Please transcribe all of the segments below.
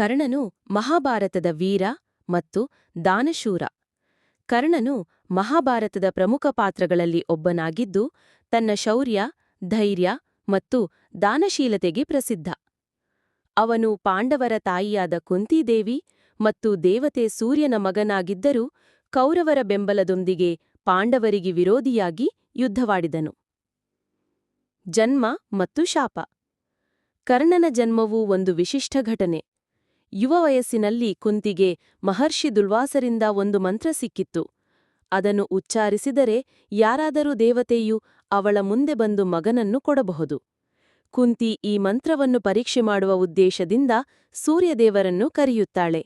ಕರ್ಣನು ಮಹಾಭಾರತದ ವೀರ ಮತ್ತು ದಾನಶೂರ. ಕರ್ಣನು ಮಹಾಭಾರತದ ಪ್ರಮುಖ ಪಾತ್ರಗಳಲ್ಲಿ ಒಬ್ಬನಾಗಿದ್ದು, ತನ್ನ ಶೌರ್ಯ, ಧೈರ್ಯ ಮತ್ತು ದಾನಶೀಲತೆಗೆ ಪ್ರಸಿದ್ಧ. ಅವನು ಪಾಂಡವರ ತಾಯಿಯಾದ ಕುಂತಿದೇವಿ ಮತ್ತು ದೇವತೆ ಸೂರ್ಯನ ಮಗನಾಗಿದ್ದರೂ, ಕೌರವರ ಬೆಂಬಲದೊಂದಿಗೆ ಪಾಂಡವರಿಗೆ ವಿರೋಧಿಯಾಗಿ ಯುದ್ಧವಾಡಿದನು. ಜನ್ಮ ಮತ್ತು ಶಾಪ. ಕರ್ಣನ ಜನ್ಮವು ಒಂದು ವಿಶಿಷ್ಟ ಘಟನೆ. ಯುವ ವಯಸ್ಸಿನಲ್ಲಿ ಕುಂತಿಗೆ ಮಹರ್ಷಿ ದುಲ್ವಾಸರಿಂದ ಒಂದು ಮಂತ್ರ ಸಿಕ್ಕಿತ್ತು. ಅದನ್ನು ಉಚ್ಚಾರಿಸಿದರೆ ಯಾರಾದರೂ ದೇವತೆಯು ಅವಳ ಮುಂದೆ ಬಂದು ಮಗನನ್ನು ಕೊಡಬಹುದು. ಕುಂತಿ ಈ ಮಂತ್ರವನ್ನು ಪರೀಕ್ಷೆ ಮಾಡುವ ಉದ್ದೇಶದಿಂದ ಸೂರ್ಯದೇವರನ್ನು ಕರೆಯುತ್ತಾಳೆ.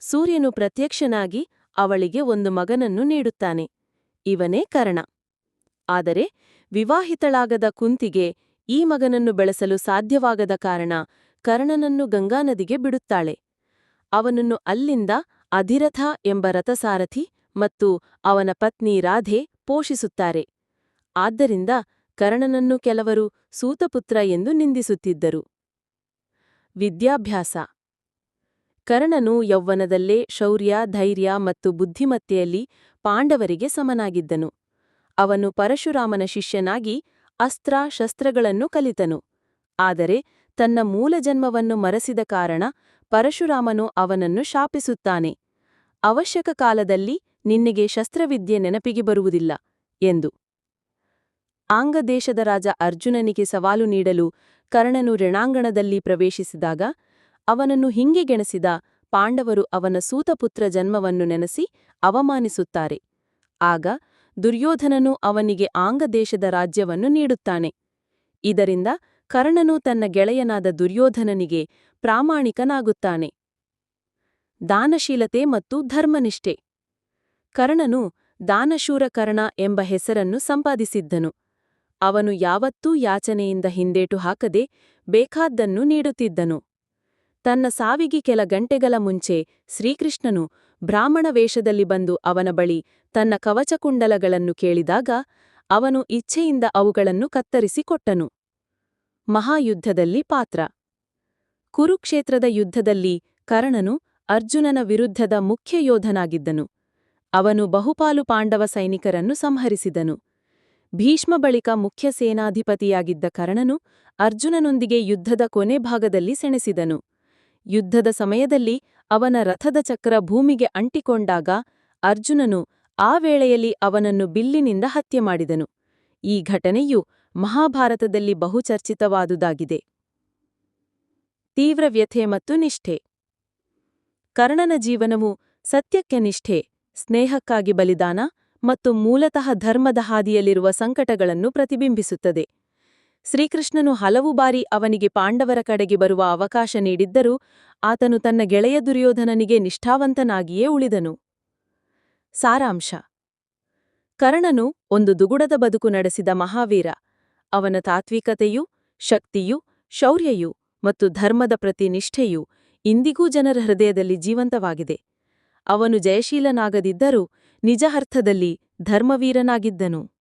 ಸೂರ್ಯನು ಪ್ರತ್ಯಕ್ಷನಾಗಿ ಅವಳಿಗೆ ಒಂದು ಮಗನನ್ನು ನೀಡುತ್ತಾನೆ. ಇವನೇ ಕರ್ಣ. ಆದರೆ ವಿವಾಹಿತಳಾಗದ ಕುಂತಿಗೆ ಈ ಮಗನನ್ನು ಬೆಳೆಸಲು ಸಾಧ್ಯವಾಗದ ಕಾರಣ ಕರ್ಣನನ್ನು ಗಂಗಾನದಿಗೆ ಬಿಡುತ್ತಾಳೆ. ಅವನನ್ನು ಅಲ್ಲಿಂದ ಅಧಿರಥ ಎಂಬ ರಥಸಾರಥಿ ಮತ್ತು ಅವನ ಪತ್ನಿ ರಾಧೆ ಪೋಷಿಸುತ್ತಾರೆ. ಆದ್ದರಿಂದ ಕರ್ಣನನ್ನು ಕೆಲವರು ಸೂತಪುತ್ರ ಎಂದು ನಿಂದಿಸುತ್ತಿದ್ದರು. ವಿದ್ಯಾಭ್ಯಾಸ. ಕರ್ಣನು ಯೌವ್ವನದಲ್ಲೇ ಶೌರ್ಯ, ಧೈರ್ಯ ಮತ್ತು ಬುದ್ಧಿಮತ್ತೆಯಲ್ಲಿ ಪಾಂಡವರಿಗೆ ಸಮನಾಗಿದ್ದನು. ಅವನು ಪರಶುರಾಮನ ಶಿಷ್ಯನಾಗಿ ಅಸ್ತ್ರ, ಶಸ್ತ್ರಗಳನ್ನು ಕಲಿತನು. ಆದರೆ ತನ್ನ ಮೂಲ ಜನ್ಮವನ್ನು ಮರೆಸಿದ ಕಾರಣ ಪರಶುರಾಮನು ಅವನನ್ನು ಶಾಪಿಸುತ್ತಾನೆ. ಅವಶ್ಯಕ ಕಾಲದಲ್ಲಿ ನಿನ್ನೆಗೆ ಶಸ್ತ್ರವಿದ್ಯೆ ನೆನಪಿಗೆ ಬರುವುದಿಲ್ಲ, ಎಂದು. ಆಂಗದೇಶದ ರಾಜ ಅರ್ಜುನನಿಗೆ ಸವಾಲು ನೀಡಲು ಕರ್ಣನು ರಣಾಂಗಣದಲ್ಲಿ ಪ್ರವೇಶಿಸಿದಾಗ, ಅವನನ್ನು ಹಿಂಗೆಗೆಣಸಿದ ಪಾಂಡವರು ಅವನ ಸೂತಪುತ್ರ ಜನ್ಮವನ್ನು ನೆನೆಸಿ ಅವಮಾನಿಸುತ್ತಾರೆ. ಆಗ ದುರ್ಯೋಧನನು ಅವನಿಗೆ ಆಂಗದೇಶದ ರಾಜ್ಯವನ್ನು ನೀಡುತ್ತಾನೆ. ಇದರಿಂದ ಕರ್ಣನು ತನ್ನ ಗೆಳೆಯನಾದ ದುರ್ಯೋಧನನಿಗೆ ಪ್ರಾಮಾಣಿಕನಾಗುತ್ತಾನೆ. ದಾನಶೀಲತೆ ಮತ್ತು ಧರ್ಮನಿಷ್ಠೆ. ಕರ್ಣನು ದಾನಶೂರ ಕರ್ಣ ಎಂಬ ಹೆಸರನ್ನು ಸಂಪಾದಿಸಿದ್ದನು. ಅವನು ಯಾವತ್ತೂ ಯಾಚನೆಯಿಂದ ಹಿಂದೇಟು ಹಾಕದೆ ಬೇಕಾದ್ದನ್ನು ನೀಡುತ್ತಿದ್ದನು. ತನ್ನ ಸಾವಿಗೆ ಕೆಲ ಗಂಟೆಗಳ ಮುಂಚೆ ಶ್ರೀಕೃಷ್ಣನು ಬ್ರಾಹ್ಮಣ ವೇಷದಲ್ಲಿ ಬಂದು ಅವನ ಬಳಿ ತನ್ನ ಕವಚಕುಂಡಲಗಳನ್ನು ಕೇಳಿದಾಗ ಅವನು ಇಚ್ಛೆಯಿಂದ ಅವುಗಳನ್ನು ಕತ್ತರಿಸಿಕೊಟ್ಟನು ಮಹಾಯುದ್ಧದಲ್ಲಿ ಪಾತ್ರ. ಕುರುಕ್ಷೇತ್ರದ ಯುದ್ಧದಲ್ಲಿ ಕರ್ಣನು ಅರ್ಜುನನ ವಿರುದ್ಧದ ಮುಖ್ಯ ಯೋಧನಾಗಿದ್ದನು. ಅವನು ಬಹುಪಾಲು ಪಾಂಡವ ಸೈನಿಕರನ್ನು ಸಂಹರಿಸಿದನು. ಭೀಷ್ಮ ಬಳಿಕ ಮುಖ್ಯ ಸೇನಾಧಿಪತಿಯಾಗಿದ್ದ ಕರ್ಣನು ಅರ್ಜುನನೊಂದಿಗೆ ಯುದ್ಧದ ಕೊನೆ ಭಾಗದಲ್ಲಿ ಸೆಣೆಸಿದನು. ಯುದ್ಧದ ಸಮಯದಲ್ಲಿ ಅವನ ರಥದ ಚಕ್ರ ಭೂಮಿಗೆ ಅಂಟಿಕೊಂಡಾಗ ಅರ್ಜುನನು ಆ ವೇಳೆಯಲ್ಲಿ ಅವನನ್ನು ಬಿಲ್ಲಿನಿಂದ ಹತ್ಯೆ ಮಾಡಿದನು. ಈ ಘಟನೆಯು ಮಹಾಭಾರತದಲ್ಲಿ ಬಹುಚರ್ಚಿತವಾದುದಾಗಿದೆ. ತೀವ್ರ ವ್ಯಥೆ ಮತ್ತು ನಿಷ್ಠೆ. ಕರ್ಣನ ಜೀವನವು ಸತ್ಯಕ್ಕೆ ನಿಷ್ಠೆ, ಸ್ನೇಹಕ್ಕಾಗಿ ಬಲಿದಾನ ಮತ್ತು ಮೂಲತಃ ಧರ್ಮದ ಹಾದಿಯಲ್ಲಿರುವ ಸಂಕಟಗಳನ್ನು ಪ್ರತಿಬಿಂಬಿಸುತ್ತದೆ. ಶ್ರೀಕೃಷ್ಣನು ಹಲವು ಬಾರಿ ಅವನಿಗೆ ಪಾಂಡವರ ಕಡೆಗೆ ಬರುವ ಅವಕಾಶ ನೀಡಿದ್ದರೂ ಆತನು ತನ್ನ ಗೆಳೆಯ ದುರ್ಯೋಧನನಿಗೆ ನಿಷ್ಠಾವಂತನಾಗಿಯೇ ಉಳಿದನು. ಸಾರಾಂಶ. ಕರ್ಣನು ಒಂದು ದುಗುಡದ ಬದುಕು ನಡೆಸಿದ ಮಹಾವೀರ. ಅವನ ತಾತ್ವಿಕತೆಯು, ಶಕ್ತಿಯು, ಶೌರ್ಯಯು ಮತ್ತು ಧರ್ಮದ ಪ್ರತಿ ನಿಷ್ಠೆಯು ಇಂದಿಗೂ ಜನರ ಹೃದಯದಲ್ಲಿ ಜೀವಂತವಾಗಿದೆ. ಅವನು ಜಯಶೀಲನಾಗದಿದ್ದರೂ ನಿಜ ಅರ್ಥದಲ್ಲಿ ಧರ್ಮವೀರನಾಗಿದ್ದನು.